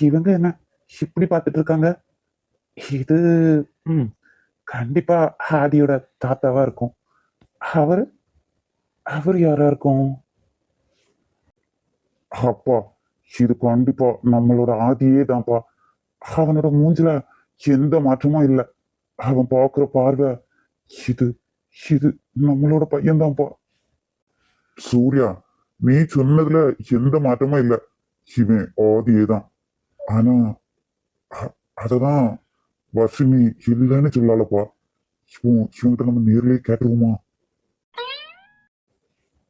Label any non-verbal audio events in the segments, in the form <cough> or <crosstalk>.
இவங்க என்ன இப்படி பார்த்துட்டு இருக்காங்க இது ம். கண்டிப்பா ஆதியோட தாத்தாவா இருக்கும். அவர் அவர் யாரா இருக்கும்? அப்பா இது கண்டிப்பா நம்மளோட ஆதியே தான்ப்பா. அவனோட மூஞ்சில எந்த மாற்றமும் இல்லை. அவன் பார்க்குற பார்வை இது இது நம்மளோட பையன்தான்ப்பா சூர்யா நீ சொன்னதுல எந்த மாற்றமும் இல்லை. இவன் ஆதியே தான். ஆனா அ- அததான் வர்ஷினி இல்லைன்னு சொல்லலப்பா இவன் இவன்கிட்ட நம்ம நேரிலேயே கேட்டுருவோமா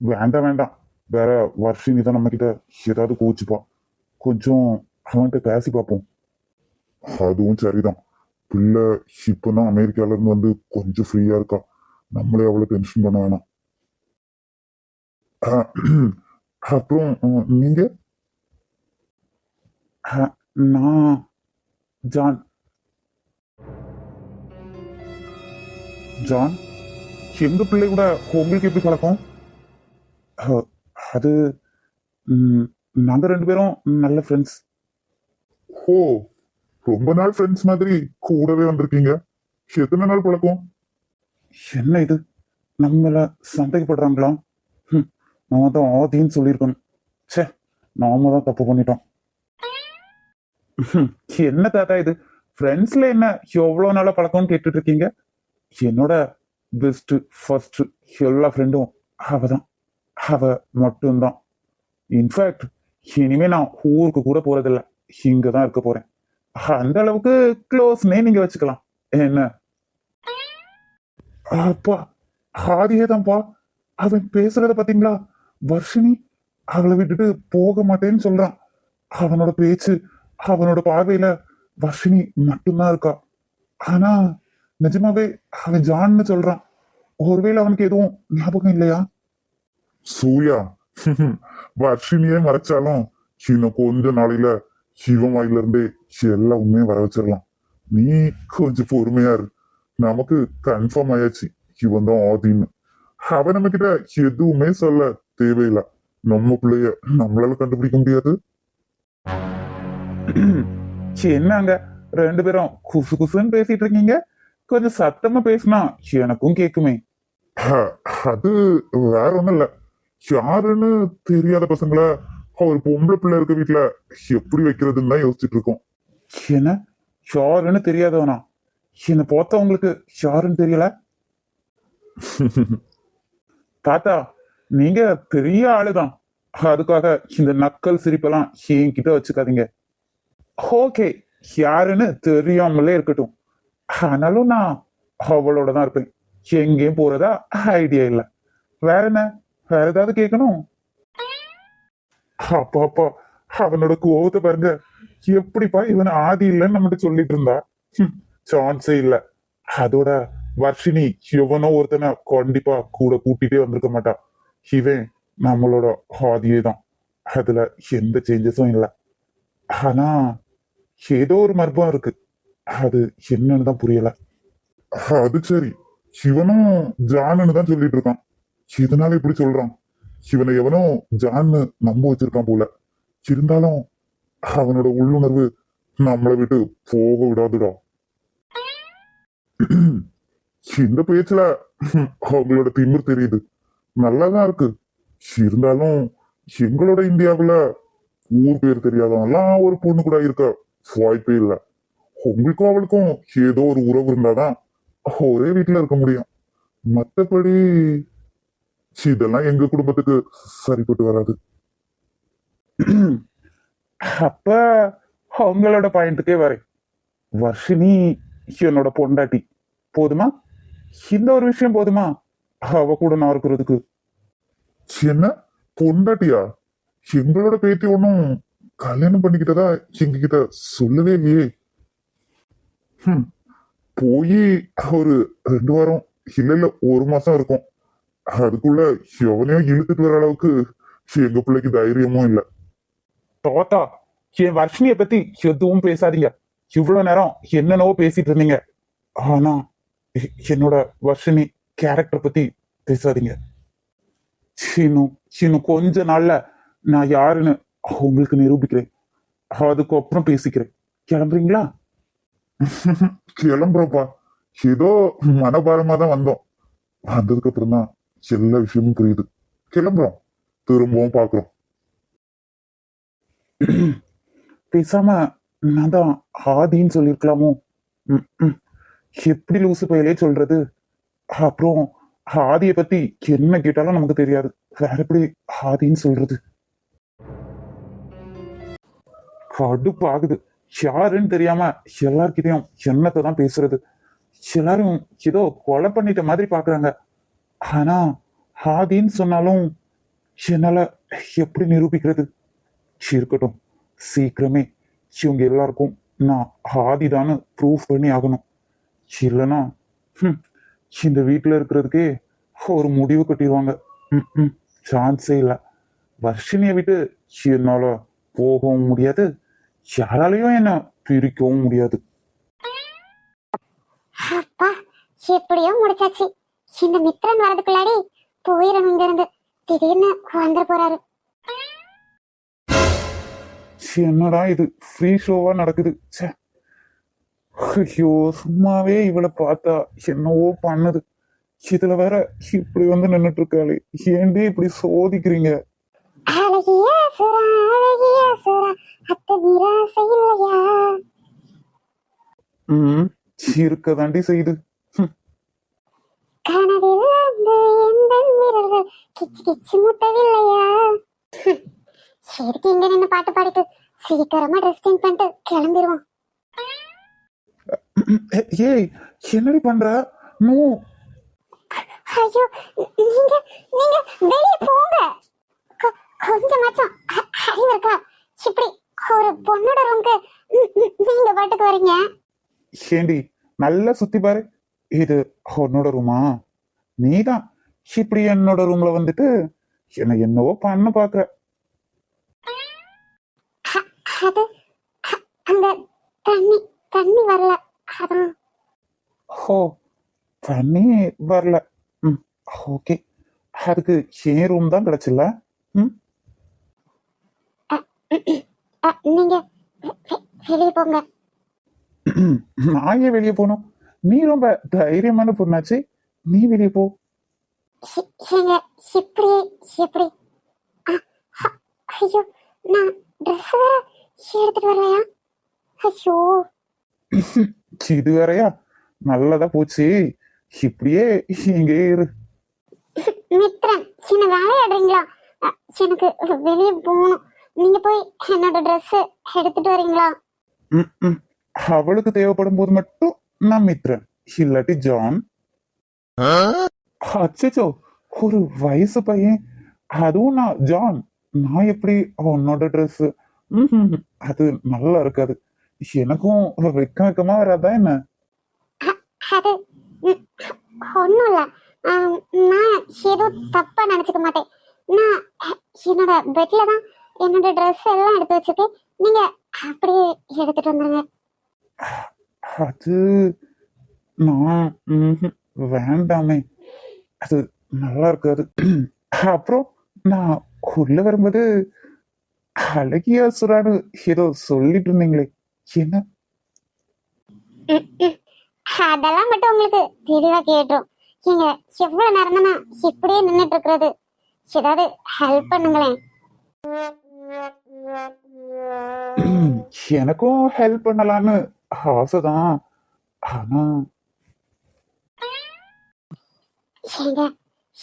வேண்டாம் வேண்டாம். வேற வர்ஷினி தான் நம்ம கிட்ட ஏதாவது கோச்சுப்பா கொஞ்சம் அவன்கிட்ட பேசி பார்ப்போம். அதுவும் சரிதான். பிள்ளை இப்பதான் அமெரிக்கால இருந்து வந்து கொஞ்சம் ஃப்ரீயா இருக்கா. நம்மளே அவ்வளவு டென்ஷன் பண்ண வேணாம். அப்புறம் நீங்கள் நீங்க? நான் ஜான். ஜான் எங்க பிள்ளை கூட உங்களுக்கு எப்படி பழக்கம்? அது நாங்க ரெண்டு பேரும் நல்ல ஃப்ரெண்ட்ஸ் ஓ ரொம்ப நாள் ஃப்ரெண்ட்ஸ் மாதிரி கூடவே வந்திருக்கீங்க. எத்தனை நாள் பழக்கம்? என்ன இது? நம்மள சந்தேகப்படுறாங்களா நான் தான் ஆதின்னு சொல்லியிருக்கணும். ச்சே நாம தான் தப்பு பண்ணிட்டோம். <laughs> என்ன தாத்தா இது? ஃப்ரெண்ட்ஸ்ல என்ன எவ்வளவு நாளா பழக்கம்னு கேட்டுட்டு இருக்கீங்க என்னோட பெஸ்ட் ஃபர்ஸ்ட் எல்லா ஃப்ரெண்டும் அவ தான் அவ மட்டும்தான். இன்ஃபேக்ட் இனிமே நான் ஊருக்கு கூட போறதில்ல. இங்க தான் இருக்க போறேன். அந்த அளவுக்கு க்ளோஸ்னே நீங்க வச்சுக்கலாம். என்ன? அப்பா ஹாதியே தான்ப்பா அவன் பேசுறத பாத்தீங்களா? வர்ஷினி அவளை விட்டுட்டு போக மாட்டேன்னு சொல்றான். அவனோட பேச்சு அவனோட பார்வையில வர்ஷினி மட்டும்தான் இருக்கா. ஆனா நிஜமாவே அவன் ஜான்னு சொல்றான். ஒருவேளை அவனுக்கு எதுவும் ஞாபகம் இல்லையா? சூர்யா வர்ஷினியே மறைச்சாலும் இன்னும் கொஞ்ச நாளையில சிவம் வாயில இருந்தே எல்லா உண்மையும் வர வச்சிடலாம். நீ கொஞ்சம் பொறுமையா இரு. நமக்கு கன்ஃபார்ம் ஆயாச்சு. இவன் தான் ஆதின்னு. அவன் நம்ம கிட்ட எதுவுமே சொல்ல தேவையில்லை. நம்ம பிள்ளைய நம்மளால கண்டுபிடிக்க முடியாது. என்னங்க? ரெண்டு பேரும் குசு குசுன்னு பேசிட்டு இருக்கீங்க? கொஞ்சம் சத்தமா பேசினா எனக்கும் கேக்குமே. அது வேற ஒண்ணும் இல்ல. யாருன்னு தெரியாத பசங்கள ஒரு பொம்பளை பிள்ளை இருக்க வீட்டுல எப்படி வைக்கிறதுன்னு தான் யோசிச்சுட்டு இருக்கோம். என்ன? யாருன்னு தெரியாதவனா? என்ன பார்த்தவங்களுக்கு யாருன்னு தெரியல? <laughs> தாத்தா நீங்க பெரிய ஆளுதான். அதுக்காக இந்த நக்கல் சிரிப்பெல்லாம் என்கிட்ட வச்சுக்காதீங்க. ஓகே யாருன்னு தெரியாமலே இருக்கட்டும். ஆனாலும் நான் அவளோட தான் இருப்பேன். எங்கேயும் போறதா ஐடியா இல்லை. வேற என்ன? வேற ஏதாவது கேட்கணும்? அப்பா அப்பா அவனோட கோவத்தை பாருங்க. எப்படிப்பா இவன் ஆதி இல்லைன்னு நம்மகிட்ட சொல்லிட்டு இருந்தா? சான்ஸே இல்ல. அதோட வர்ஷினி எவனோ ஒருத்தனை கண்டிப்பா கூட கூட்டிட்டே வந்திருக்க மாட்டான் இவன் நம்மளோட ஆதியே தான். அதுல எந்த சேஞ்சஸும் இல்லை. ஆனா ஏதோ ஒரு மர்மம் இருக்கு. அது என்னன்னு தான் புரியல. அது சரி. சிவனும் ஜான்னு தான் சொல்லிட்டு இருக்கான். இதனால இப்படி சொல்றான். சிவனை எவனோ ஜான்னு நம்ப வச்சிருக்கான் போல. இருந்தாலும் அவனோட உள்ளுணர்வு நம்மளை விட்டு போக விடாதுடா. இந்த பேச்சுல அவங்களோட திமிர் தெரியுது. நல்லாதான் இருக்கு. இருந்தாலும் எங்களோட இந்தியாவுல ஊர் பேர் தெரியாதவன்லாம் ஒரு பொண்ணு கூட இருக்க? வாய்ப்பே இல்லை. உங்களுக்கும் அவளுக்கும் ஏதோ ஒரு உறவு இருந்தாதான் ஒரே வீட்டுல இருக்க முடியும். மத்தபடி இதெல்லாம் எங்க குடும்பத்துக்கு சரிப்பட்டு வராது. அப்ப அவங்களோட பாயிண்ட்டுக்கே வரேன். வர்ஷினி என்னோட பொண்டாட்டி. போதுமா? இந்த ஒரு விஷயம் போதுமா? அவ கூட நான் இருக்கிறதுக்கு. என்ன? பொண்டாட்டியா? எங்களோட பேத்தி ஒன்றும் கல்யாணம் பண்ணிக்கிட்டதா? எங்க கிட்ட சொல்லவே இல்லையே. ஹம், போய் ஒரு ரெண்டு வாரம் இல்ல இல்ல ஒரு மாசம் இருக்கும். அதுக்குள்ள எவனையும் இழுத்துட்டு வர அளவுக்கு எங்க பிள்ளைக்கு தைரியமும் இல்ல. தோத்தா என் வர்ஷினிய பத்தி எதுவும் பேசாதீங்க. இவ்வளவு நேரம் என்னென்னவோ பேசிட்டு இருந்தீங்க. ஆனா என்னோட வர்ஷினி கேரக்டர் பத்தி பேசாதீங்க. இன்னும் இன்னும் கொஞ்ச நாள்ல நான் யாருன்னு உங்களுக்கு நிரூபிக்கிறேன். அதுக்கப்புறம் பேசிக்கிறேன். கிளம்புறீங்களா? <laughs> கிளம்புறோம்ப்பா ஏதோ மனபாரமா தான் வந்தோம். வந்ததுக்கு அப்புறம் தான் எல்லா விஷயமும் புரியுது. கிளம்புறோம். திரும்பவும் பாக்குறோம் <clears throat> பேசாம நான் தான் ஆதின்னு சொல்லியிருக்கலாமோ. எப்படி லூசு பயிலே சொல்றது? அப்புறம் ஆதியை பத்தி என்ன கேட்டாலும் நமக்கு தெரியாது. வேற எப்படி ஆதின்னு சொல்றது? கடுப்பாகுது யாருன்னு தெரியாம எல்லார்கிட்டையும் என்னத்தை தான் பேசுறது? எல்லாரும் ஏதோ கொலை பண்ணிட்ட மாதிரி பாக்குறாங்க. ஆனா ஆதின்னு சொன்னாலும் என்னால எப்படி நிரூபிக்கிறது? இருக்கட்டும். சீக்கிரமே இவங்க எல்லாருக்கும் நான் ஆதிதான்னு ப்ரூஃப் பண்ணி ஆகணும். இல்லைன்னா இந்த வீட்டில் இருக்கிறதுக்கே ஒரு முடிவு கட்டிடுவாங்க. ம் சான்ஸே இல்லை. வர்ஷினியை விட்டு என்னால் போகவும் முடியாது. யாராலையும் என்ன பிரிக்கவும் முடியாது. அப்பா எப்படியோ முடிச்சாச்சு. இந்த மித்திரன் வரதுக்குள்ளாடி போயிடணும் இங்க இருந்து திடீர்னு வந்துட போறாரு. என்னடா இது? ஃப்ரீ ஷோவா நடக்குது. ஐயோ சும்மாவே இவளை பார்த்தா என்னவோ பண்ணுது. இதுல வேற இப்படி வந்து நின்னுட்டு இருக்காளே. ஏன்டி இப்படி சோதிக்கிறீங்க? அழகிய சுரா அழகிய சுரா அத்த நிராசை இல்லையா ம் இருக்கதாண்டி செய்து கனவில் அந்த எந்த வீரர்கள் கிச்சு கிச்சு முட்டவில்லையா சரிக்கு இங்க நின்னு பாட்டு பாடிட்டு சீக்கிரமா ட்ரெஸ் சேஞ்ச் பண்ணிட்டு கிளம்பிடுவோம் ஏய் என்னடி பண்ற? நோ. ஐயோ நீங்க நீங்க வெளிய போங்க. கொஞ்சமாச்சும் அறிவு இருக்கா? இப்படி ஒரு பொண்ணோட ரூம்க்கு நீங்க பாட்டுக்கு வரீங்க ஏண்டி நல்லா சுத்தி பாரு. இது உன்னோட ரூமா நீதான். இப்படி என்னோட ரூம்ல வந்துட்டு என்ன என்னவோ பண்ண பாக்குற. அது அந்த தண்ணி தண்ணி வரல. அதான். ஹோ தண்ணி வரல. ம் ஓகே. அதுக்கு என் ரூம் தான் கிடைச்சல ம்? நீங்க வெளியே போங்க. <clears throat> நான் ஏன் வெளியே போகணும் நீ ரொம்ப தைரியமான பொண்ணாச்சு. நீ வெளியே போ. ஏங்க எப்படி அ, ஐயோ நான் ட்ரெஸ் வேற எடுத்துட்டு வரலையா? ஐயோ. <laughs> இது வேறயா? நல்லதா போச்சு. இப்படியே இங்கே இரு. மித்ரன் சின்ன வேலையாடுறீங்களா? எனக்கு வெளியே போகணும் நீங்க போய் என்னோட ட்ரெஸ் எடுத்துட்டு வரீங்களா. அவளுக்கு தேவைப்படும் போது மட்டும் நான் மித்ரன் இல்லாட்டி ஜான். அச்சச்சோ ஒரு வயசு பையன். அதுவும் நான் ஜான். நான் எப்படி உன்னோட ட்ரெஸ் அது நல்லா இருக்காது. எனக்கும் வெக்க வெக்கமா வராதா என்ன? அது ஒண்ணும் இல்ல. நான் ஏதோ தப்பா நினைச்சுக்க மாட்டேன். நான் என்னோட பெட்ல தான் என்னோட ட்ரெஸ் எல்லாம் எடுத்து வச்சிருக்கேன் நீங்க அப்படியே எடுத்துட்டு வந்துருங்க. அது நான் வேண்டாமே. அது நல்லா இருக்காது. அப்புறம் நான் உள்ள வரும்போது அழகிய சுரான்னு ஏதோ சொல்லிட்டு இருந்தீங்களே. என்ன. அதெல்லாம் மட்டும் உங்களுக்கு தெளிவா கேட்டுரும். நீங்க எவ்வளவு நேரம் இப்படியே நின்னுட்டு இருக்கிறது? ஏதாவது ஹெல்ப் பண்ணுங்களேன். எனக்கும் ஹெல்ப் பண்ணலான்னு ஆசைதான். ஆனா ஏங்க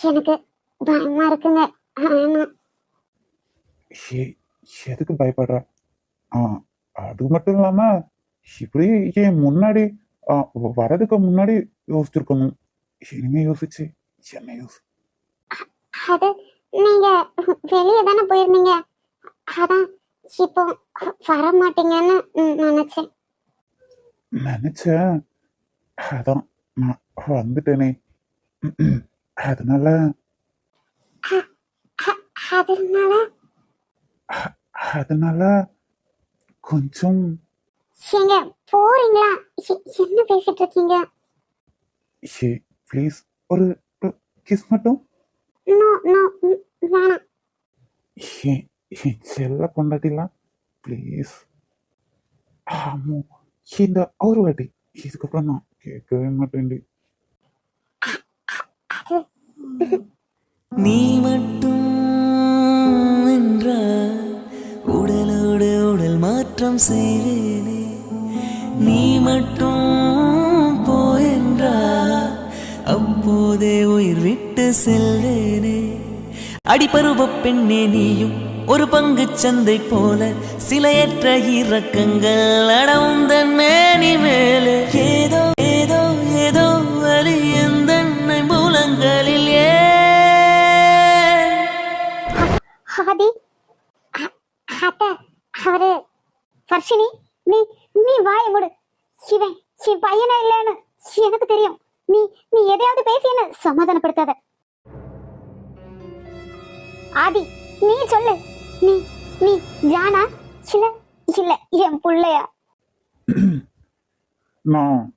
எனக்கு பயமா இருக்குங்க. எதுக்கு பயப்படுற? ஆ அது மட்டும் இல்லாம இப்படி ஏன் முன்னாடி வரதுக்கு முன்னாடி யோசிச்சிருக்கணும். இனிமே யோசிச்சு என்ன யோசி அது நீங்க வெளியே தானே போயிருந்தீங்க. அதான் இப்போ வர மாட்டீங்கன்னு நினைச்சேன். நினைச்சேன். அதான் நான் வந்துட்டேனே. அதனால அதனால? அதனால கொஞ்சம் ஏங்க போறீங்களா? என்ன பேசிட்டு இருக்கீங்க? ப்ளீஸ் ஒரு கிஸ் மட்டும்? நோ நோ வேணாம். ஏன்? செல்ல கொண்டாட்டிலாம் ப்ளீஸ் ஆமோ இந்த ஒரு வாட்டி இதுக்கப்புறம் நான் கேட்கவே மாட்டேன் நீ மட்டும் என்றால் உடலோடு உடல் மாற்றம் செய்வேனே நீ மட்டும் போயென்றால் அப்போதே உயிர் விட்டு செல்வேனே அடிபருவ பெண்ணே நீயும் ஒரு பங்கு சந்தை போல சிலையற்ற இறக்கங்கள் அடவுந்தன் மேனி மேலே. ஏதோ ஏதோ ஏதோ வலி எந்த மூலங்களில் ஏன் அவரு வர்ஷினி நீ நீ வாய மூடு. இவன் என் பையனா இல்லைன்னு எனக்கு தெரியும். நீ நீ எதையாவது பேசி என்ன சமாதானப்படுத்தாத. ஆதி நீ சொல்லு. நீ நீ ஜானா இல்ல இல்ல என் புள்ளையா? <clears throat> நான்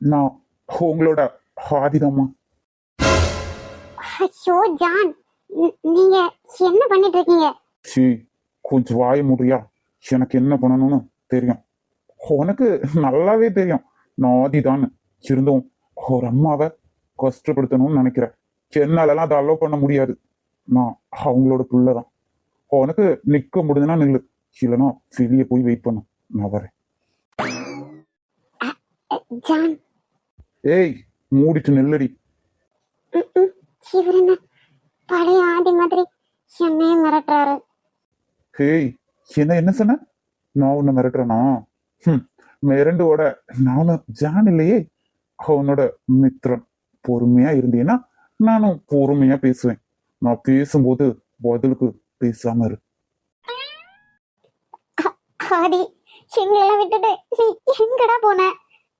நான் உங்களோட ஆதிதம்மா. ஐயோ ஜான் நீங்க என்ன பண்ணிட்டு இருக்கீங்க? சி கொஞ்சம் வாய முடியா எனக்கு என்ன பண்ணணும்னு தெரியும். உனக்கு நல்லாவே தெரியும். நான் ஆதிதான் இருந்தும் ஒரு அம்மாவை கஷ்டப்படுத்தணும்னு நினைக்கிறேன். என்னாலலாம் அதை அலோவ் பண்ண முடியாது. நான் அவங்களோட புள்ளதான். உனக்கு நிக்க முடியுதுன்னா நில்லு. இல்லைன்னா வெளியே போய் வெயிட் பண்ணு. நான் வரேன். ஏய் மூடிட்டு நில்லடி. ம், ம். இவர் என்ன பழைய ஆதி மாதிரி என்னையே மிரட்டுறாரு. ஹேய் என்ன என்ன சொன்ன? நான் உன்னை மிரட்டுறேனா? ஹம், மிரண்டோட நானும் ஜான் இல்லையே. அவனோட மித்திரன் பொறுமையா இருந்தீன்னா நானும் பொறுமையா பேசுவேன். நான் பேசும்போது பதிலுக்கு பேசாம இரு. ஆதி எங்களெல்லாம் விட்டுட்டு நீ எங்கடா போன?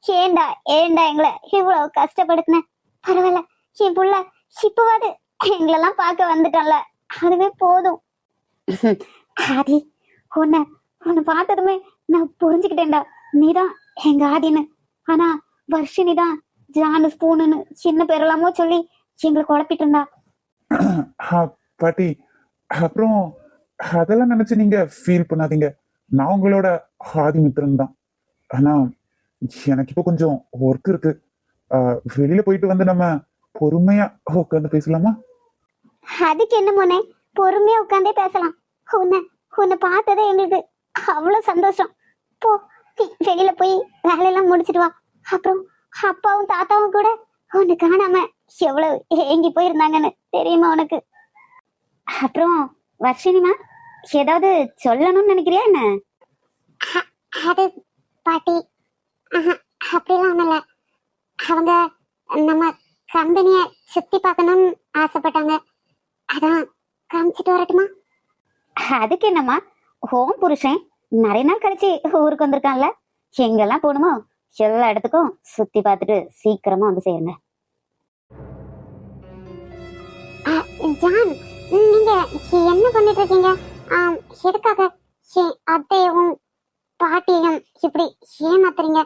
ஏண்டா ஏண்டா எங்களை இவ்வளவு கஷ்டப்படுத்தின? பரவாயில்ல என் புள்ள இப்பவாது எங்களெல்லாம் பார்க்க வந்துட்டோம்ல அதுவே போதும். ஆதி உன்னை உன்னை பார்த்ததுமே நான் புரிஞ்சுக்கிட்டேன்டா. நீதான் எங்க ஆதின்னு. ஆனா வர்ஷினி தான் ஜானு ஸ்பூனுன்னு சின்ன பேரெல்லாமோ சொல்லி எங்களை குழப்பிட்டு இருந்தா. பாட்டி அப்புறம் அதெல்லாம் நினைச்சு நீங்க ஃபீல் பண்ணாதீங்க. நான் உங்களோட ஆதி மித்திரன் தான். ஆனா எனக்கு இப்போ கொஞ்சம் ஒர்க் இருக்கு. வெளியில போயிட்டு வந்து நம்ம பொறுமையா உட்காந்து பேசலாமா? அதுக்கு என்ன மோனே? பொறுமையா உட்காந்தே பேசலாம். உன்னை உன்னை பார்த்ததே எங்களுக்கு அவ்வளவு சந்தோஷம். போ வெளியில போய் வேலையெல்லாம் முடிச்சிட்டு வா. அப்புறம் அப்பாவும் தாத்தாவும் கூட உன்னை காணாம எவ்வளவு ஏங்கி போயிருந்தாங்கன்னு தெரியுமா உனக்கு? அப்புறம் வர்ஷினிமா ஏதாவது சொல்லணும்னு நினைக்கிறியா என்ன? அது பாட்டி அப்படிலாம் ஒண்ணும் அவங்க நம்ம கம்பெனிய சுத்தி பார்க்கணும்னு ஆசைப்பட்டாங்க. அதான் காமிச்சிட்டு வரட்டுமா? அதுக்கு என்னம்மா ஹோம் புருஷன் நிறைய நாள் கழிச்சு ஊருக்கு வந்திருக்கான்ல. எங்கெல்லாம் போகணுமோ எல்லா இடத்துக்கும் சுத்தி பார்த்துட்டு சீக்கிரமா வந்து சேருங்க. ஜான் நீங்க என்ன பண்ணிட்டு இருக்கீங்க எதுக்காக? அத்தையும் பாட்டியும் இப்படி ஏமாத்துறீங்க?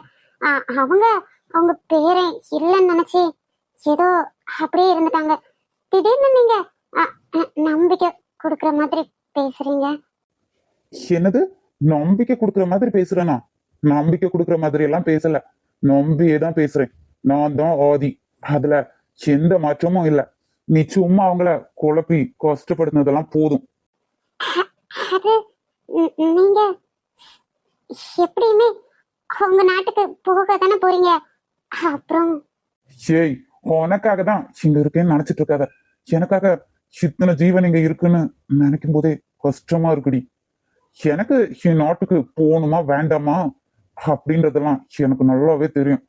அவங்க அவங்க பேரை இல்லைன்னு நினைச்சு ஏதோ அப்படியே இருந்துட்டாங்க. திடீர்னு நீங்க நம்பிக்கை கொடுக்குற மாதிரி பேசுறீங்க. என்னது? நம்பிக்கை கொடுக்குற மாதிரி பேசுறேனா? நம்பிக்கை கொடுக்குற மாதிரி எல்லாம் பேசல. நம்பியே தான் பேசுறேன். நான் தான் ஆதி. அதுல எந்த மாற்றமும் இல்லை. நீ சும்மா அவங்கள குழப்பி கஷ்டப்படுத்தினதெல்லாம் போதும். அது நீங்க எப்படியுமே உங்க நாட்டுக்கு போக தானே போறீங்க? அப்புறம் ஏய் உனக்காக தான் இங்க இருக்கேன்னு நினைச்சிட்டு இருக்காத. எனக்காக இத்தனை ஜீவன் இங்க இருக்குன்னு நினைக்கும் போதே கஷ்டமா இருக்குடி. எனக்கு என் நாட்டுக்கு போகணுமா வேண்டாமா? அப்படின்றதெல்லாம் எனக்கு நல்லாவே தெரியும்.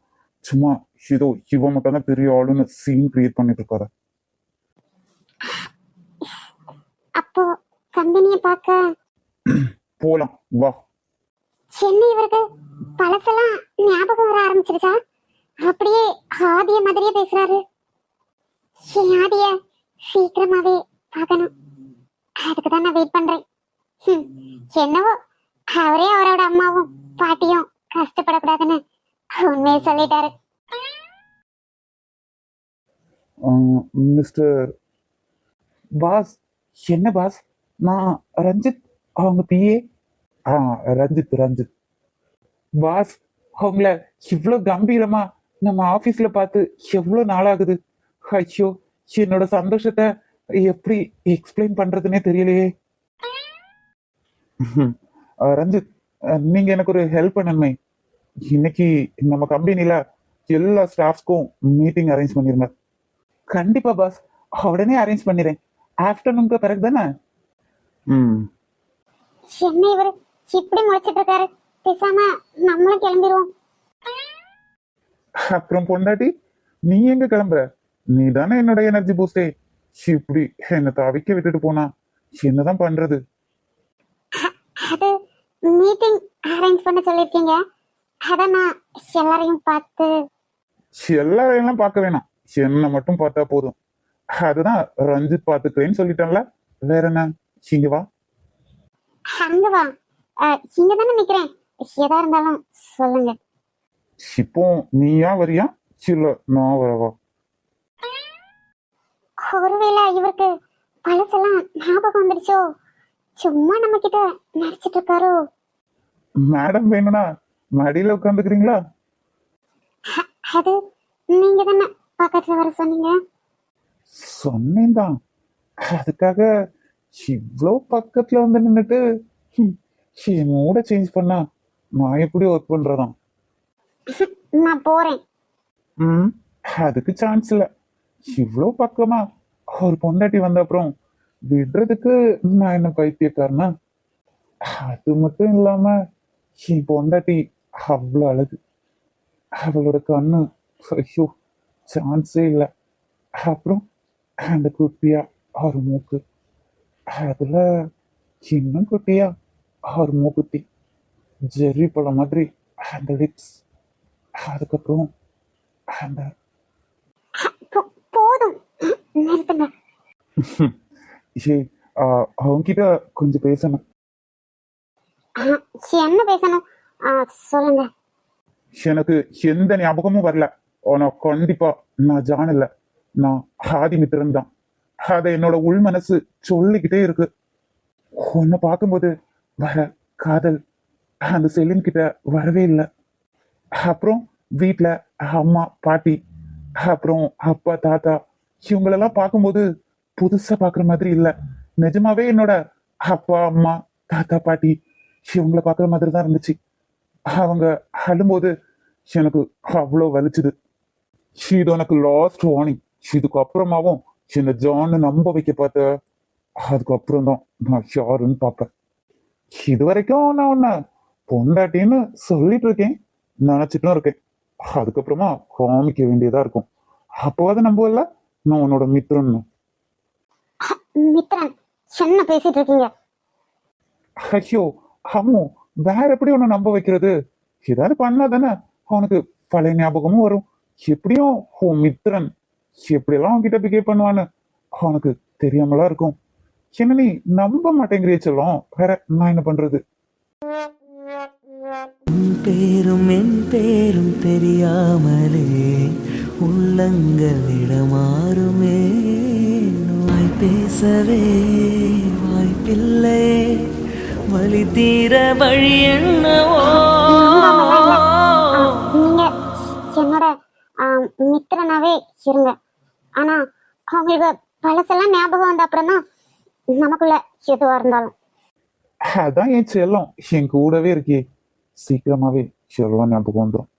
சும்மா ஏதோ இவன் மட்டும் தான் பெரிய ஆளுன்னு சீன் கிரியேட் பண்ணிட்டு இருக்காத. அப்போ கம்பெனியை பார்க்க போலாம் வா. சென்னை இவருக்கு பழசெல்லாம் ஞாபகம் வர ஆரம்பிச்சிருச்சா? அப்படியே ஆதிய மாதிரியே பேசுறாரு. என் ஆதிய சீக்கிரமாவே பார்க்கணும். அதுக்கு தான் நான் வெயிட் பண்றேன். என்னவோ அவரே அவரோட அம்மாவும் பாட்டியும் கஷ்டப்படக்கூடாதுன்னு உண்மையை சொல்லிட்டாரு. மிஸ்டர் பாஸ் என்ன பாஸ் நான் ரஞ்சித். அவங்க பிஏ ஆ ரஞ்சித் ரஞ்சித். பாஸ் அவங்கள இவ்வளோ கம்பீரமா நம்ம ஆஃபீஸில் பார்த்து எவ்வளோ நாளாகுது? ஐயோ என்னோட சந்தோஷத்தை எப்படி எக்ஸ்பிளைன் பண்ணுறதுனே தெரியலையே. ரஞ்சித் நீங்கள் எனக்கு ஒரு ஹெல்ப் பண்ணணுமே. இன்னைக்கு நம்ம கம்பெனியில் எல்லா ஸ்டாஃப்ஸ்க்கும் மீட்டிங் அரேஞ்ச் பண்ணிருங்க. கண்டிப்பா பாஸ் உடனே அரேஞ்ச் பண்ணிடுறேன். ஆஃப்டர்நூனுக்கு பிறகு தானே? ம். என்ன இவரு இப்படி முளைச்சிட்டு இருக்காரு. பேசாம நம்மளும் கிளம்பிடுவோம் அப்புறம் பொண்டாட்டி நீ எங்க கிளம்புற? நீ தானே என்னோட எனர்ஜி பூஸ்டே இப்படி என்னை தவிக்க விட்டுட்டு போனா என்னதான் பண்றது? அது மீட்டிங் அரேஞ்ச் பண்ண சொல்லியிருக்கீங்க. அதான் நான் எல்லாரையும் பார்த்து எல்லாரையெல்லாம் பார்க்க வேணாம். என்ன மட்டும் பார்த்தா போதும். அதுதான் ரஞ்சித் பார்த்துக்கிறேன்னு சொல்லிட்டேன்ல. வேற என்ன? இங்க வா. அங்க வா. இங்க தானே நிக்கிறேன். எதா இருந்தாலும் சொல்லுங்க. இப்போ நீயா வரியா? இல்ல நான் வரவா ஒருவேளை இவருக்கு பழசெல்லாம் ஞாபகம் வந்துடுச்சோ? சும்மா நம்ம கிட்ட நடிச்சிட்டு இருக்காரோ? மேடம் வேணும்னா மடியில உட்காந்துக்கிறீங்களா? அது நீங்க தானே பக்கத்துல வர சொன்னீங்க? சொன்னேன் தான் அதுக்காக இவ்வளோ பக்கத்துல வந்து நின்னுட்டு ஹம், என் மூட சேஞ்ச் பண்ணா நான் எப்படி ஒர்க் பண்றதாம்? நான் போறேன். ம் அதுக்கு சான்ஸ் இல்ல. இவ்வளோ பக்கமா ஒரு பொண்டாட்டி வந்த அப்புறம் விடுறதுக்கு நான் என்ன பைத்தியக்காரனா? அது மட்டும் இல்லாம என் பொண்டாட்டி அவ்வளோ அழகு. அவளோட கண்ணு ஐயோ சான்ஸே இல்லை. அப்புறம் அந்த குட்டியா ஒரு மூக்கு. அதுல இன்னும் குட்டியா ஒரு மூக்குத்தி ஜெர்ரி பழம் மாதிரி அந்த லிப்ஸ் அதுக்கப்புறம் அந்த போதும். அவன்கிட்ட கொஞ்சம் பேசணும். என்ன பேசணும்? சொல்லுங்க. எனக்கு எந்த ஞாபகமும் வரல. ஆனா கண்டிப்பா நான் ஜான் இல்ல. நான் ஆதிமித்திரன் தான். அதை என்னோட உள் மனசு சொல்லிக்கிட்டே இருக்கு. உன்னை பார்க்கும்போது வர காதல் அந்த செல்லின் கிட்ட வரவே இல்லை. அப்புறம் வீட்டில் அம்மா பாட்டி அப்புறம் அப்பா தாத்தா இவங்களெல்லாம் பார்க்கும்போது புதுசா பார்க்குற மாதிரி இல்ல. நிஜமாவே என்னோட அப்பா அம்மா தாத்தா பாட்டி இவங்கள பார்க்குற மாதிரி தான் இருந்துச்சு. அவங்க அழும்போது எனக்கு அவ்வளோ வலிச்சுது. இது உனக்கு லாஸ்ட் வார்னிங் இதுக்கு அப்புறமாவும் இந்த ஜான் நம்ப வைக்க பார்த்த அதுக்கப்புறம் தான் நான் யாருன்னு பார்ப்பேன். இது வரைக்கும் நான் உன்னை பொண்டாட்டின்னு சொல்லிட்டு இருக்கேன் நினைச்சிட்டும் இருக்கேன். அதுக்கப்புறமா காமிக்க வேண்டியதா இருக்கும். அப்போவாது நம்புவல நான் உன்னோட மித்திரன்னு மித்ரன் என்ன பேசிட்டு இருக்கீங்க? ஐயோ அம்மு வேற எப்படி உன்னை நம்ப வைக்கிறது? ஏதாவது பண்ணா தானே அவனுக்கு பழைய ஞாபகமும் வரும். எப்படியும் உன் மித்திரன் எப்படியெல்லாம் அவன்கிட்ட பிகேவ் பண்ணுவான்னு? அவனுக்கு தெரியாமலா இருக்கும். என்ன நீ நம்ப மாட்டேங்கிறிய சொல்லும். வேற நான் என்ன பண்றது? பேரும் என் பேரும் தெரியாமலே உள்ளங்கள் இடமாறுமே. வாய் பேசவே வாய்ப்பில்லை. வழி தீர வழி என்னவோ மித்திரனாவே இருங்க. ஆனா அவங்களுக்கு பழசெல்லாம் ஞாபகம் வந்த அப்புறம் தான் நமக்குள்ள எதுவா இருந்தாலும். அதான் என் செல்லம். என் கூடவே இருக்கே. சீக்கிரமாவே செல்லம் ஞாபகம் வந்துடும்